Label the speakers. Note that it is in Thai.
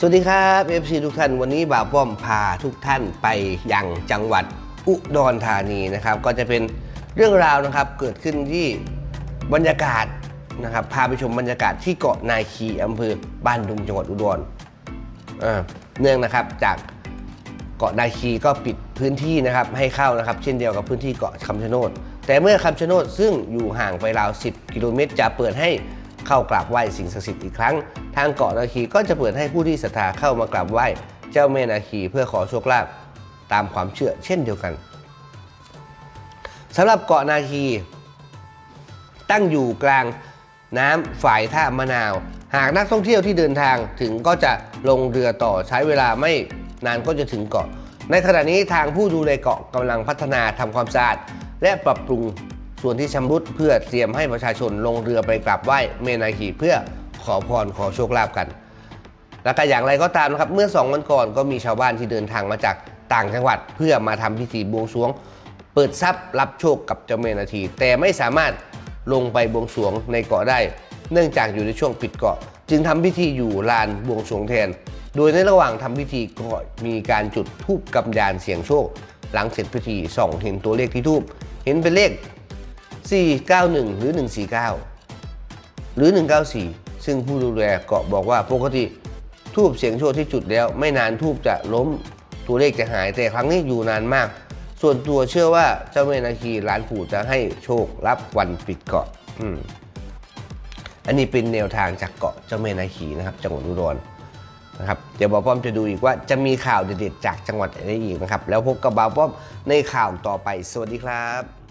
Speaker 1: สวัสดีครับ FC ทุกท่านวันนี้บ่าวป้อมพาทุกท่านไปยังจังหวัดอุดรธานีนะครับ ก็จะเป็นเรื่องราวนะครับเกิดขึ้นที่บรรยากาศนะครับ พาไปชมบรรยากาศที่เกาะนาคีอำเภอบ้านดุงจังหวัดอุดรเนื่องนะครับจากเกาะนาคีก็ปิดพื้นที่นะครับให้เข้านะครับ เช่นเดียวกับพื้นที่เกาะคำชะโนดแต่เมื่อคำชะโนดซึ่งอยู่ห่างไปราว 10 กิโลเมตร จะเปิดให้เข้ากราบไหว้สิ่งศักดิ์สิทธิ์อีกครั้ง ทางเกาะนาคีก็จะเปิดให้ผู้ที่ศรัทธาเข้ามากราบไหว้เจ้าแม่นาคีเพื่อขอโชคลาภตามความเชื่อเช่นเดียวกันสำหรับเกาะนาคี ตั้งอยู่กลางน้ำฝ่ายท่ามะนาว หากนักท่องเที่ยวที่เดินทางถึงก็จะลงเรือต่อใช้เวลาไม่นานก็จะถึงเกาะ ในขณะนี้ทางผู้ดูแลเกาะกำลังพัฒนาทำความสะอาดและปรับปรุงส่วนที่ชำรุดเพื่อเตรียมให้ประชาชนลงเรือไปกราบไหว้เมนาคีเพื่อ ขอพรขอโชคลาภกัน แล้วก็อย่างไรก็ตามนะครับ เมื่อ 2 วันก่อนก็มีชาวบ้านที่เดินทางมาจากต่างจังหวัด เพื่อมาทำพิธีบวงสรวง เปิดทรัพย์รับโชคกับเจ้าแม่นาที แต่ไม่สามารถลงไปบวงสรวงในเกาะได้ เนื่องจากอยู่ในช่วงปิดเกาะ จึงทำพิธีอยู่ลานบวงสรวงแทน โดยในระหว่างทำพิธีก็มีการจุดธูปกำยานเสียงโชค หลังเสร็จพิธีส่องเห็นตัวเลขที่ธูปเห็นเป็นเลข491 หรือ 149 หรือ 194 ซึ่งผู้ดูแลเกาะบอกว่าปกติทูบเสียงโชคที่จุดแล้ว ไม่นานทูบจะล้มตัวเลขจะหายแต่ครั้งนี้อยู่นานมาก ส่วนตัวเชื่อว่าเจ้าแม่นาคีร้านปู่จะให้โชครับวันปิดเกาะอืมอันนี้เป็นแนวทางจากเกาะเจ้าแม่นาคีนะครับจังหวัดอุดรนะครับเดี๋ยวบ่าวป้อมจะดูอีกว่าจะมีข่าวเด็ดๆจากจังหวัดไหนอีกนะครับ แล้วพบกับบ่าวป้อมในข่าวต่อไป สวัสดีครับ